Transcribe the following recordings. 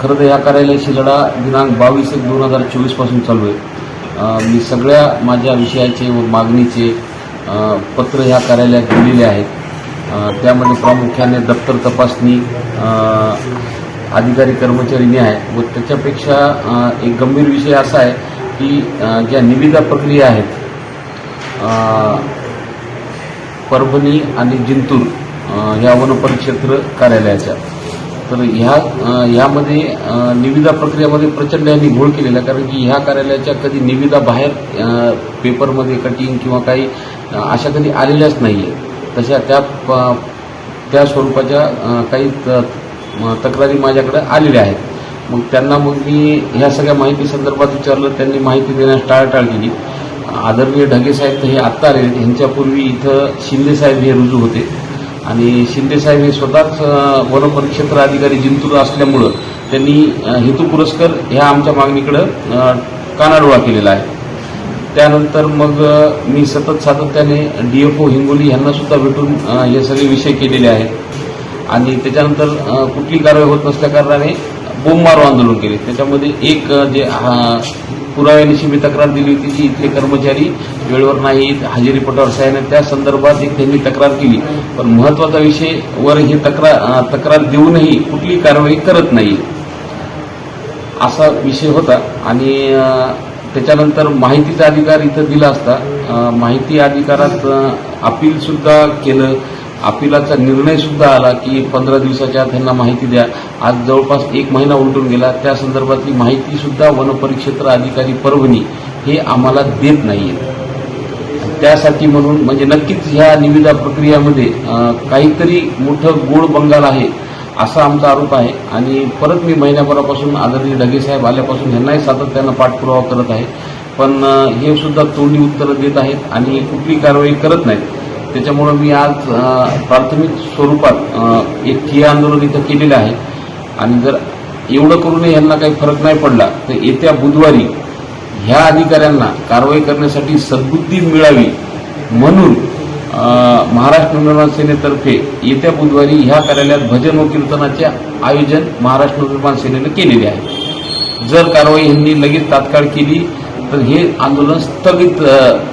खरं तर या कार्यालयाशी लढा दिनांक बावीस एक दोन हजार चोवीसपासून चालू आहे. मी सगळ्या माझ्या विषयाचे व मागणीचे पत्र ह्या कार्यालयात दिलेले आहेत. त्यामध्ये प्रामुख्याने दप्तर तपासणी अधिकारी कर्मचारी न्याय व त्याच्यापेक्षा एक गंभीर विषय असा आहे की ज्या निविदा प्रक्रिया आहेत परभणी आणि जिंतूर ह्या या वनपरिक्षेत्र कार्यालयाच्या. तर ह्या ह्यामध्ये निविदा प्रक्रियामध्ये प्रचंड यांनी घोळ केलेला कारण की ह्या कार्यालयाच्या कधी निविदा बाहेर पेपरमध्ये कटिंग किंवा काही अशा कधी आलेल्याच नाही आहे तशा त्या प- त्या स्वरूपाच्या काही त- तक्रारी माझ्याकडे आलेल्या आहेत. मग त्यांना मग मी ह्या सगळ्या माहिती संदर्भात विचारलं त्यांनी माहिती देण्यास टाळाटाळ केली. आदरणीय ढगे साहेब तर हे आत्ता आले ह्यांच्यापूर्वी इथं शिंदे साहेब हे रुजू होते. आणि शिंदेसाहेब हे स्वतःच वनपरिक्षेत्र अधिकारी जिंतूर असल्यामुळं त्यांनी हेतू पुरस्कार ह्या आमच्या मागणीकडं कानाडोळा केलेला आहे. त्यानंतर मग मी सतत सातत्याने डी एफ ओ हिंगोली ह्यांनासुद्धा भेटून हे सगळे विषय केलेले आहेत. आणि त्याच्यानंतर कुठली कारवाई होत नसल्या कारणाने बोंबमारो आंदोलन केले. त्याच्यामध्ये एक जे पुराव्यानिशी मी तक्रार दिली होती की इथले कर्मचारी वेळेवर नाहीत हजेरी पटावर साहेब त्या संदर्भात एक त्यांनी तक्रार केली. पण महत्त्वाचा विषय वर ही तक्रार तक्रार देऊनही कुठली कारवाई करत नाही. असा विषय होता. आणि त्याच्यानंतर माहितीचा अधिकार इथं दिला असता. माहिती अधिकारात अपीलसुद्धा केलं. अपिलाचा निर्णय सुद्धा आला की पंधरा दिवसाच्या आत त्यांना माहिती द्या. आज जवळपास एक महिना उलटून गेला. त्या संदर्भातली माहिती सुद्धा वनपरिक्षेत्र अधिकारी परभणी हे आम्हाला देत नाही त्यासाठी म्हणून म्हणजे नक्कीच ह्या निविदा प्रक्रियामध्ये काहीतरी मोठं गोड बंगाल आहे असा आमचा आरोप आहे. आणि परत मी महिन्याभरापासून आदरणीय ढगे साहेब आल्यापासून ह्यांनाही सातत्यानं पाठपुरावा करत आहे. पण हे सुद्धा तोंडी उत्तरं देत आहेत आणि कुठली कारवाई करत नाहीत. त्याच्यामुळं मी आज प्राथमिक स्वरूपात एक ठिय्या आंदोलन इथं केलेलं आहे. आणि जर एवढं करूनही यांना काही फरक नाही पडला तर येत्या बुधवारी ह्या अधिकाऱ्यांना कारवाई करण्यासाठी सद्बुद्धी मिळावी म्हणून महाराष्ट्र निर्माण सेनेतर्फे येत्या बुधवारी ह्या कार्यालयात भजन व कीर्तनाचे आयोजन महाराष्ट्र निर्माण सेनेनं केलेले आहे. जर कारवाई यांनी लगेच तात्काळ केली तर हे आंदोलन स्थगित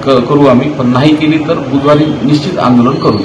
क- करू आम्ही. पण नाही केली तर बुधवारी निश्चित आंदोलन करू.